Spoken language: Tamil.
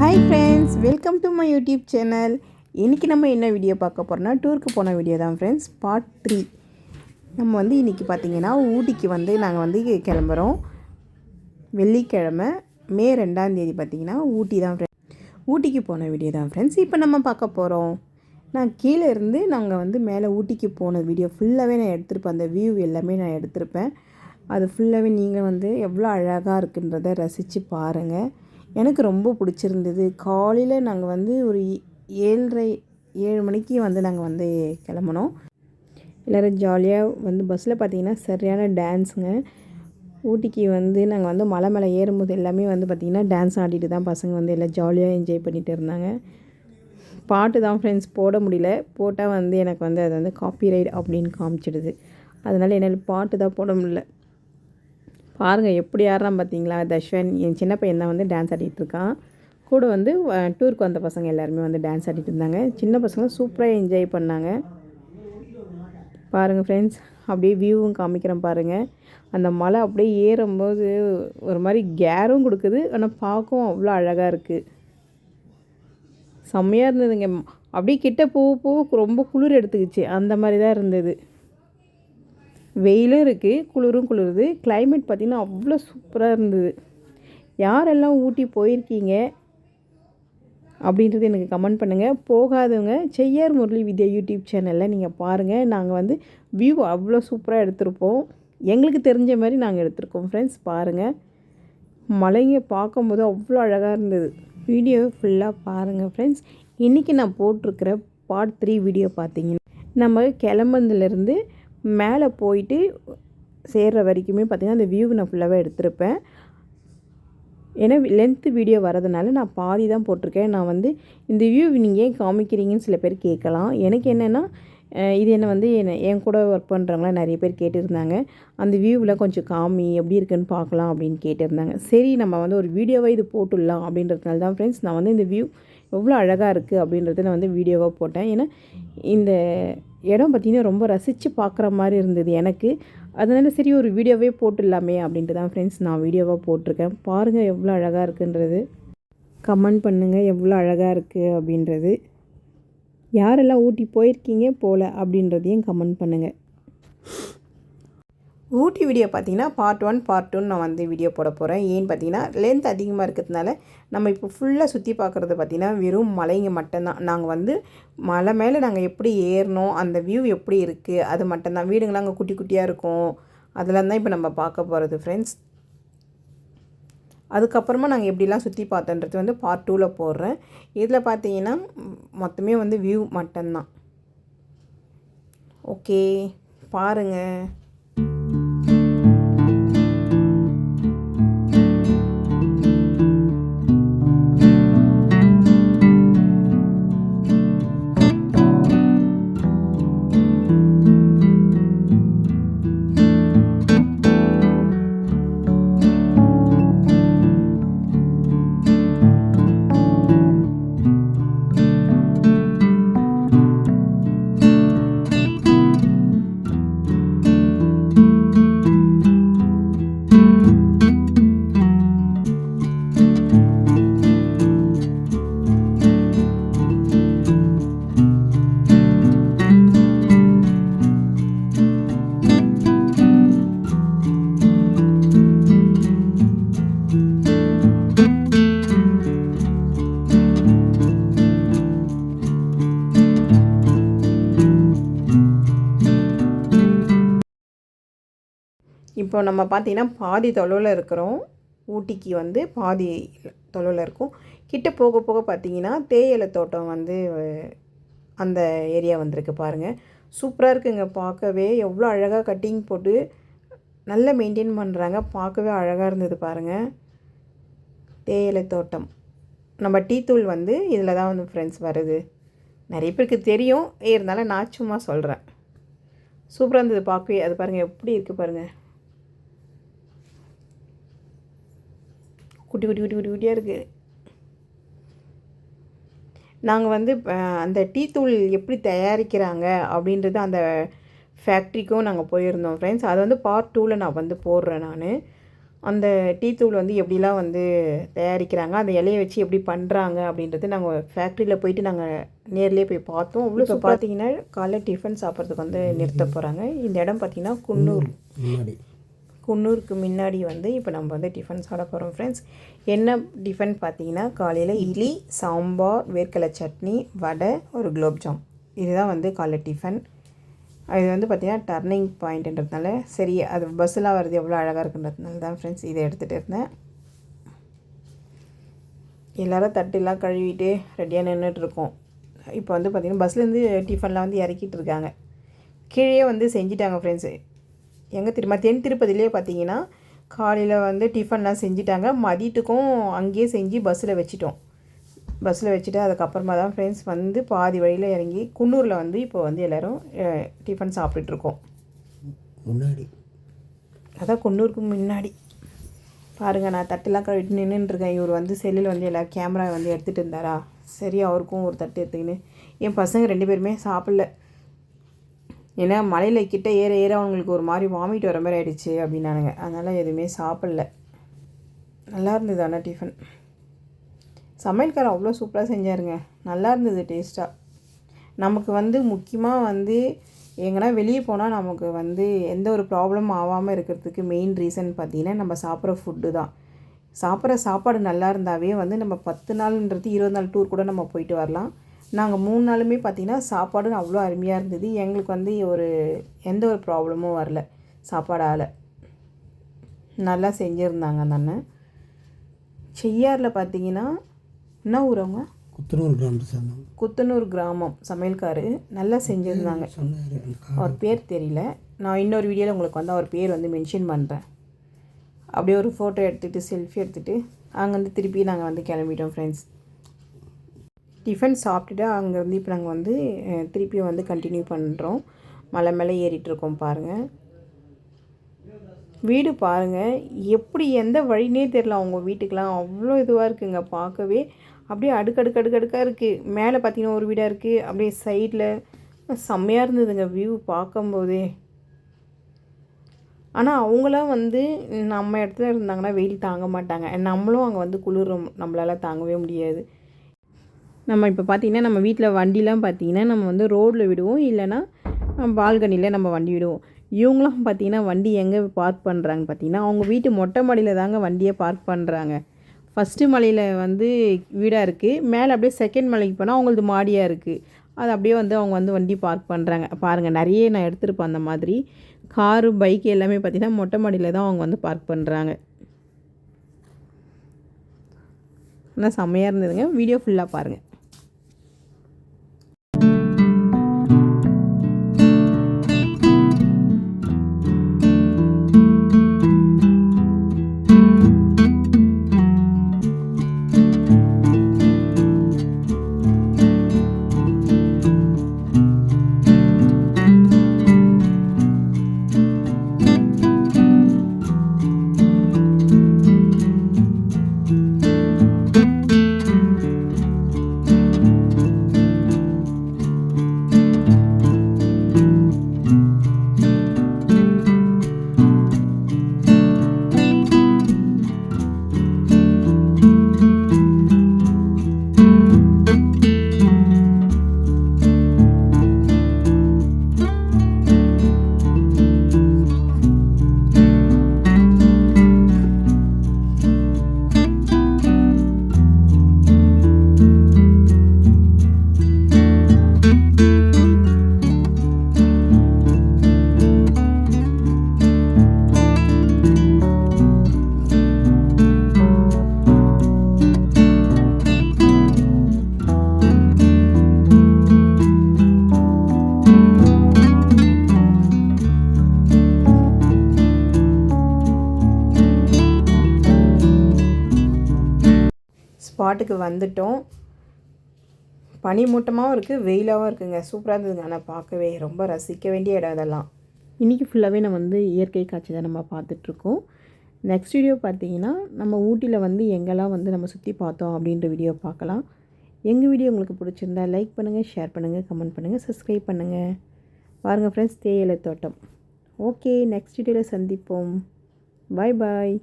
Hi friends welcome to my YouTube channel இன்றைக்கி நம்ம என்ன வீடியோ பார்க்க போகிறோம்னா டூருக்கு போன வீடியோ தான் ஃப்ரெண்ட்ஸ் பார்ட் த்ரீ நம்ம வந்து இன்றைக்கி பார்த்திங்கன்னா ஊட்டிக்கு வந்து நாங்கள் வந்து கிளம்புறோம். வெள்ளிக்கிழமை மே ரெண்டாம் தேதி பார்த்திங்கன்னா ஊட்டி தான் ஃப்ரெண்ட்ஸ் ஊட்டிக்கு போன வீடியோ தான் ஃப்ரெண்ட்ஸ் இப்போ நம்ம பார்க்க போகிறோம் நான் கீழே இருந்து நாங்கள் வந்து மேலே ஊட்டிக்கு போன வீடியோ ஃபுல்லாகவே நான் எடுத்திருப்பேன். அந்த வியூ எல்லாமே நான் எடுத்திருப்பேன். அது ஃபுல்லாகவே நீங்கள் வந்து எவ்வளோ அழகாக இருக்குன்றதை ரசித்து பாருங்கள் எனக்கு ரொம்ப பிடிச்சிருந்தது. காலையில் நாங்கள் வந்து ஒரு ஏழரை ஏழு மணிக்கு வந்து நாங்கள் வந்து கிளம்புனோம். எல்லோரும் ஜாலியாக வந்து பஸ்ஸில் பார்த்திங்கன்னா சரியான டான்ஸுங்க ஊட்டிக்கு வந்து நாங்கள் வந்து மலை மேலே ஏறும்போது எல்லாமே வந்து பார்த்திங்கன்னா டான்ஸ் ஆடிட்டு தான் பசங்க வந்து எல்லாம் ஜாலியாக என்ஜாய் பண்ணிகிட்டு இருந்தாங்க. பாட்டு தான் ஃப்ரெண்ட்ஸ் போட முடியல. போட்டால் வந்து எனக்கு வந்து அது வந்து காப்பிரைட் அப்படின்னு காமிச்சிடுது. அதனால் என்னால் பாட்டு தான் போட முடியல. பாருங்கள் எப்படி ஆடுறான் பார்த்தீங்களா? தஷ்வன் என் சின்ன பையன் தான் வந்து டான்ஸ் ஆடிட்டு இருக்கான். கூட வந்து டூருக்கு வந்த பசங்க எல்லாருமே வந்து டான்ஸ் ஆடிட்டு இருந்தாங்க. சின்ன பசங்க சூப்பராக என்ஜாய் பண்ணாங்க. பாருங்கள் ஃப்ரெண்ட்ஸ் அப்படியே வியூவும் காமிக்கிறேன் பாருங்கள் அந்த மலை அப்படியே ஏறும்போது ஒரு மாதிரி கேரும் கொடுக்குது. ஆனால் பார்க்கவும் அவ்வளோ அழகாக இருக்குது செம்மையாக இருந்ததுங்க. அப்படியே கிட்ட போக போக ரொம்ப குளிர் எடுத்துக்கிச்சு. அந்த மாதிரி தான் இருந்தது. வெயிலும் இருக்குது குளிரும் குளிருது. கிளைமேட் பார்த்திங்கன்னா அவ்வளோ சூப்பராக இருந்தது. யாரெல்லாம் ஊட்டி போயிருக்கீங்க அப்படின்றது எனக்கு கமெண்ட் பண்ணுங்கள் போகாதவங்க செய்யார் முரளி வித்யா யூடியூப் சேனலில் நீங்கள் பாருங்கள் நாங்கள் வந்து வியூ அவ்வளோ சூப்பராக எடுத்திருப்போம். எங்களுக்கு தெரிஞ்ச மாதிரி நாங்கள் எடுத்திருக்கோம் ஃப்ரெண்ட்ஸ் பாருங்கள் மலைங்க பார்க்கும்போது அவ்வளோ அழகாக இருந்தது. வீடியோ ஃபுல்லாக பாருங்கள் ஃப்ரெண்ட்ஸ் இன்றைக்கி நான் போட்டிருக்கிற பார்ட் த்ரீ வீடியோ பார்த்தீங்கன்னா நம்ம கிளம்புனதுலேருந்து மேலே போயிட்டு சேர்கிற வரைக்குமே பார்த்திங்கன்னா அந்த வியூ நான் ஃபுல்லாகவே எடுத்திருப்பேன். ஏன்னா லென்த்து வீடியோ வரதுனால நான் பாதி தான் போட்டிருக்கேன். நான் வந்து இந்த வியூ நீங்கள் ஏன் காமிக்கிறீங்கன்னு சில பேர் கேட்கலாம். எனக்கு என்னென்னா இது என்ன வந்து என்ன என் கூட ஒர்க் பண்ணுறவங்களாம் நிறைய பேர் கேட்டிருந்தாங்க. அந்த வியூவில் கொஞ்சம் காமி எப்படி இருக்குன்னு பார்க்கலாம் அப்படின்னு கேட்டிருந்தாங்க. சரி நம்ம வந்து ஒரு வீடியோவை இது போட்டுடலாம் அப்படின்றதுனால தான் ஃப்ரெண்ட்ஸ் நான் வந்து இந்த வியூ எவ்வளோ அழகாக இருக்குது அப்படின்றத நான் வந்து வீடியோவாக போட்டேன். ஏன்னா இந்த இடம் பார்த்திங்கன்னா ரொம்ப ரசித்து பார்க்குற மாதிரி இருந்தது எனக்கு. அதனால சரி ஒரு வீடியோவே போட்டுடலாமே அப்படின்ட்டு தான் ஃப்ரெண்ட்ஸ் நான் வீடியோவாக போட்டிருக்கேன். பாருங்கள் எவ்வளோ அழகாக இருக்குன்றது. கமெண்ட் பண்ணுங்கள் எவ்வளோ அழகாக இருக்குது அப்படின்றது. யாரெல்லாம் ஊட்டி போயிருக்கீங்க போகல அப்படின்றதையும் கமெண்ட் பண்ணுங்கள் ஊட்டி வீடியோ பார்த்தீங்கன்னா பார்ட் ஒன் பார்ட் டூன்னு நான் வந்து வீடியோ போட போகிறேன் ஏன்னு பார்த்தீங்கன்னா லென்த் அதிகமாக இருக்கிறதுனால நம்ம இப்போ ஃபுல்லாக சுற்றி பார்க்குறது பார்த்திங்கன்னா வெறும் மலைங்க மட்டும்தான். நாங்கள் வந்து மலை மேலே நாங்கள் எப்படி ஏறினோம் அந்த வியூ எப்படி இருக்குது அது மட்டும்தான். வீடுங்களாம் அங்கே குட்டி குட்டியாக இருக்கும். அதெல்லாம் தான் இப்போ நம்ம பார்க்க போகிறது ஃப்ரெண்ட்ஸ் அதுக்கப்புறமா நாங்கள் எப்படிலாம் சுற்றி பார்த்தோன்றது வந்து பார்ட் டூவில் போடுறேன். இதில் பார்த்தீங்கன்னா மொத்தமே வந்து வியூ மட்டும்தான். ஓகே பாருங்கள் இப்போ நம்ம பார்த்திங்கன்னா பாதி தொலைவில் இருக்கிறோம். ஊட்டிக்கு வந்து பாதி தொலைவில் இருக்கும். கிட்ட போக போக பார்த்திங்கன்னா தேயிலை தோட்டம் வந்து அந்த ஏரியா வந்திருக்கு பாருங்கள் சூப்பராக இருக்குங்க. பார்க்கவே எவ்வளோ அழகாக கட்டிங் போட்டு நல்லா மெயின்டைன் பண்ணுறாங்க பார்க்கவே அழகாக இருந்தது பாருங்கள் தேயிலை தோட்டம். நம்ம டீ தூள் வந்து இதில் தான் வந்து ஃப்ரெண்ட்ஸ் வருது. நிறைய பேருக்கு தெரியும். இருந்தாலும் நான் சும்மா சொல்கிறேன் சூப்பராக இருந்தது பார்க்கவே. அது பாருங்கள் எப்படி இருக்குது பாருங்கள் குட்டி குட்டி குட்டி குட்டி குட்டியாக இருக்குது நாங்கள் வந்து அந்த டீ தூள் எப்படி தயாரிக்கிறாங்க அப்படின்றது அந்த ஃபேக்ட்ரிக்கும் நாங்கள் போயிருந்தோம் ஃப்ரெண்ட்ஸ் அதை வந்து பார்ட் டூவில் நான் வந்து போடுறேன் நான். அந்த டீ தூள் வந்து எப்படிலாம் வந்து தயாரிக்கிறாங்க அந்த இலையை வச்சு எப்படி பண்ணுறாங்க அப்படின்றது நாங்கள் ஃபேக்ட்ரியில் போயிட்டு நாங்கள் நேர்லேயே போய் பார்த்தோம். அவ்வளோ இப்போ பார்த்தீங்கன்னா காலைல டிஃபன் சாப்பிட்றதுக்கு வந்து நிறுத்த போகிறாங்க இந்த இடம் பார்த்தீங்கன்னா குன்னூர். குன்னூருக்கு முன்னாடி வந்து இப்போ நம்ம வந்து டிஃபன் சாப்பிட போகிறோம் ஃப்ரெண்ட்ஸ் என்ன டிஃபன் பார்த்தீங்கன்னா காலையில் இட்லி சாம்பார் வேர்க்கடலை சட்னி வடை ஒரு குலோப்ஜாம் இதுதான் வந்து காலை டிஃபன் இது வந்து பார்த்திங்கன்னா டர்னிங் பாயிண்ட்ன்றதுனால சரி அது பஸ்ஸில் வர்றது எவ்வளோ அழகாக இருக்குன்றதுனால தான் ஃப்ரெண்ட்ஸ் இதை எடுத்துகிட்டு இருந்தேன். எல்லோரும் தட்டுலாம் கழுவிட்டு ரெடியாக நின்றுட்டுருக்கோம் இப்போ வந்து பார்த்திங்கன்னா பஸ்லேருந்து டிஃபன்லாம் வந்து இறக்கிட்டு இருக்காங்க. கீழே வந்து செஞ்சிட்டாங்க ஃப்ரெண்ட்ஸு எங்கே திரும்ப தென் திருப்பதிலே பார்த்தீங்கன்னா காலையில் வந்து டிஃபன்லாம் செஞ்சிட்டாங்க. மதியத்துக்கும் அங்கேயே செஞ்சு பஸ்ஸில் வச்சிட்டோம். பஸ்ஸில் வச்சுட்டு அதுக்கப்புறமா தான் ஃப்ரெண்ட்ஸ் வந்து பாதி வழியில் இறங்கி குன்னூரில் வந்து இப்போ வந்து எல்லோரும் டிஃபன் சாப்பிட்டுட்ருக்கோம் முன்னாடி. அதான் குன்னூருக்கு முன்னாடி. பாருங்கள் நான் தட்டுலாம் கழுவிட்டு நின்றுட்டுருக்கேன் இவர் வந்து செல்லில் வந்து எல்லா கேமரா வந்து எடுத்துகிட்டு இருந்தாரா? சரி அவருக்கும் ஒரு தட்டு எடுத்துக்கின்னு. என் பசங்க ரெண்டு பேருமே சாப்பிடல. ஏன்னா மலையில் கிட்ட ஏற ஏற அவங்களுக்கு ஒரு மாதிரி வாமிட் வர மாதிரி ஆகிடுச்சு அப்படின்னானுங்க. அதனால் எதுவுமே சாப்பிடல. நல்லா இருந்தது ஆனால் டிஃபன் சமையல்காரர் அவ்வளோ சூப்பராக செஞ்சாருங்க. நல்லா இருந்தது டேஸ்ட்டாக நமக்கு வந்து முக்கியமாக வந்து எங்கன்னா வெளியே போனால் நமக்கு வந்து எந்த ஒரு ப்ராப்ளம் ஆகாமல் இருக்கிறதுக்கு மெயின் ரீசன் பார்த்திங்கன்னா நம்ம சாப்பிட்ற ஃபுட்டு தான். சாப்பிட்ற சாப்பாடு நல்லா இருந்தாவே வந்து நம்ம பத்து நாள்ன்றது இருபது நாள் டூர் கூட நம்ம போயிட்டு வரலாம். நாங்கள் மூணு நாளுமே பார்த்திங்கன்னா சாப்பாடு அவ்வளோ அருமையாக இருந்தது. எங்களுக்கு வந்து ஒரு எந்த ஒரு ப்ராப்ளமும் வரல. சாப்பாடால். நல்லா செஞ்சுருந்தாங்க அந்த அண்ணன். செய்யாரில் பார்த்தீங்கன்னா என்ன ஊர் அவங்க? குத்தனூர் சேர்ந்தவங்க. குத்தனூர் கிராமம் சமையல்காரு. நல்லா செஞ்சுருந்தாங்க. அவர் பேர் தெரியல. நான் இன்னொரு வீடியோவில் உங்களுக்கு வந்து அவர் பேர் வந்து மென்ஷன் பண்ணுறேன் அப்படியே ஒரு ஃபோட்டோ எடுத்துகிட்டு செல்ஃபி எடுத்துகிட்டு அங்கேருந்து திருப்பி நாங்கள் வந்து கிளம்பிட்டோம் ஃப்ரெண்ட்ஸ் டிஃபன் சாப்பிட்டுட்டு அங்கேருந்து இப்போ நாங்கள் வந்து திருப்பியும் வந்து கண்டினியூ பண்ணுறோம் மலை மேலே ஏறிட்டுருக்கோம் பாருங்கள் வீடு பாருங்கள் எப்படி எந்த வழினே தெரில அவங்க வீட்டுக்கெலாம் அவ்வளோ இதுவாக இருக்குங்க பார்க்கவே. அப்படியே அடுக்கடுக்கு அடுக்கடுக்காக இருக்குது மேலே பார்த்தீங்கன்னா ஒரு வீடாக இருக்குது அப்படியே சைடில் செம்மையாக இருந்ததுங்க வியூ பார்க்கும்போதே. ஆனால் அவங்களாம் வந்து நம்ம இடத்துல இருந்தாங்கன்னா வெயில் தாங்க மாட்டாங்க. நம்மளும் அங்கே வந்து குளிர் நம்மளால் தாங்கவே முடியாது. நம்ம இப்போ பார்த்திங்கன்னா நம்ம வீட்டில் வண்டிலாம் பார்த்திங்கன்னா நம்ம வந்து ரோட்டில் விடுவோம். இல்லைன்னா பால்கனியில் நம்ம வண்டி விடுவோம். இவங்களாம் பார்த்திங்கன்னா வண்டி எங்கே பார்க் பண்ணுறாங்க பார்த்திங்கன்னா அவங்க வீட்டு மொட்டை மாடியில் தாங்க வண்டியை பார்க் பண்ணுறாங்க ஃபஸ்ட்டு மலையில் வந்து வீடாக இருக்குது மேலே அப்படியே செகண்ட் மலைக்கு போனால் அவங்களது மாடியாக இருக்குது அது அப்படியே வந்து அவங்க வந்து வண்டி பார்க் பண்ணுறாங்க பாருங்கள் நிறைய நான் எடுத்திருப்பேன் அந்த மாதிரி. காரு பைக் எல்லாமே பார்த்திங்கன்னா மொட்டை மாடியில் தான் அவங்க வந்து பார்க் பண்ணுறாங்க ஆனால் செம்மையாக இருந்ததுங்க. வீடியோ ஃபுல்லாக பாருங்கள் ஸ்பாட்டுக்கு வந்துட்டோம். பனிமூட்டமாகவும் இருக்குது வெயிலாகவும் இருக்குங்க. சூப்பராக இருந்ததுங்க. ஆனால் பார்க்கவே ரொம்ப ரசிக்க வேண்டிய இடம் இதெல்லாம் இன்றைக்கி ஃபுல்லாகவே நம்ம வந்து இயற்கை காட்சி தான் நம்ம பார்த்துட்ருக்கோம். நெக்ஸ்ட் வீடியோ பார்த்தீங்கன்னா நம்ம ஊட்டியில் வந்து எங்கெல்லாம் வந்து நம்ம சுற்றி பார்த்தோம் அப்படின்ற வீடியோ பார்க்கலாம். எங்கள் வீடியோ உங்களுக்கு பிடிச்சிருந்தா லைக் பண்ணுங்கள் ஷேர் பண்ணுங்கள் கமெண்ட் பண்ணுங்கள் சப்ஸ்கிரைப் பண்ணுங்கள் பாருங்கள் ஃப்ரெண்ட்ஸ் தேயிலை தோட்டம். ஓகே நெக்ஸ்ட் வீடியோவில் சந்திப்போம். பாய் பாய்